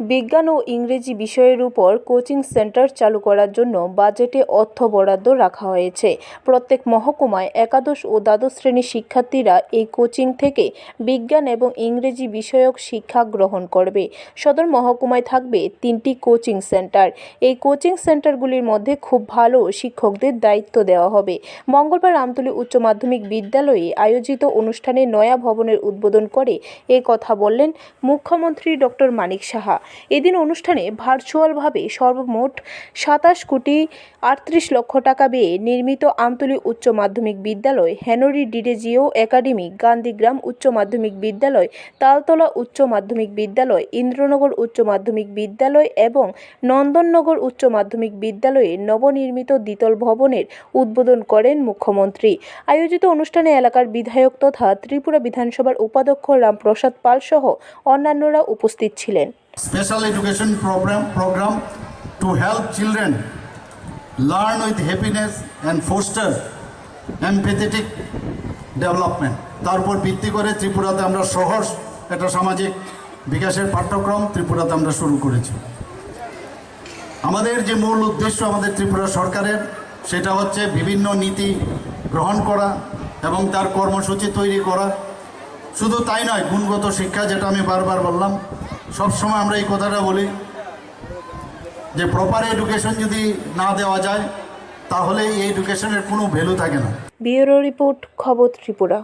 বিজ্ঞান ও ইংরেজি বিষয়ের উপর কোচিং সেন্টার চালু করার জন্য বাজেটে অর্থ বরাদ্দ রাখা হয়েছে। প্রত্যেক মহকুমায় একাদশ ও দ্বাদশ শ্রেণির শিক্ষার্থীরা এই কোচিং থেকে বিজ্ঞান এবং ইংরেজি বিষয়ক শিক্ষা গ্রহণ করবে। সদর মহকুমায় থাকবে তিনটি কোচিং সেন্টার। এই কোচিং সেন্টারগুলির মধ্যে খুব ভালো শিক্ষকদের দায়িত্ব দেওয়া হবে। মঙ্গলবার আমতলী উচ্চ মাধ্যমিক বিদ্যালয়ে আয়োজিত অনুষ্ঠানে নয়া ভবনের উদ্বোধন করে এ কথা বললেন মুখ্যমন্ত্রী ডক্টর মানিক সাহা। এদিন অনুষ্ঠানে ভার্চুয়ালভাবে সর্বমোট সাতাশ কোটি আটত্রিশ লক্ষ টাকা ব্যয়ে নির্মিত আমতলী উচ্চ মাধ্যমিক বিদ্যালয় হেনরি ডিডেজিও একাডেমি, গান্ধীগ্রাম উচ্চ মাধ্যমিক বিদ্যালয়, তালতলা উচ্চ মাধ্যমিক বিদ্যালয়, ইন্দ্রনগর উচ্চ মাধ্যমিক বিদ্যালয় এবং নন্দননগর উচ্চ মাধ্যমিক বিদ্যালয়ে নবনির্মিত দ্বিতল ভবনের উদ্বোধন করেন মুখ্যমন্ত্রী। আয়োজিত অনুষ্ঠানে এলাকার বিধায়ক তথা ত্রিপুরা বিধানসভার উপাধ্যক্ষ রামপ্রসাদ পাল সহ অন্যান্যরা উপস্থিত ছিলেন। Special education program program to help children learn with happiness and foster empathetic development. তার উপর ভিত্তি করে ত্রিপুরাতে আমরা সহজ একটা সামাজিক বিকাশের পাঠ্যক্রম ত্রিপুরাতে আমরা শুরু করেছি। আমাদের যে মূল উদ্দেশ্য আমাদের ত্রিপুরা সরকারের, সেটা হচ্ছে বিভিন্ন নীতি গ্রহণ করা এবং তার কর্মসূচি তৈরি করা। শুধু তাই নয়, গুণগত শিক্ষা যেটা আমি বারবার বললাম সবসময় আমরা এই কথাটা বলি যে প্রপার এডুকেশন যদি না দেওয়া যায় তাহলে এই এডুকেশনের কোনো ভ্যালু থাকে না। ব্যুরো রিপোর্ট, খবর ত্রিপুরা।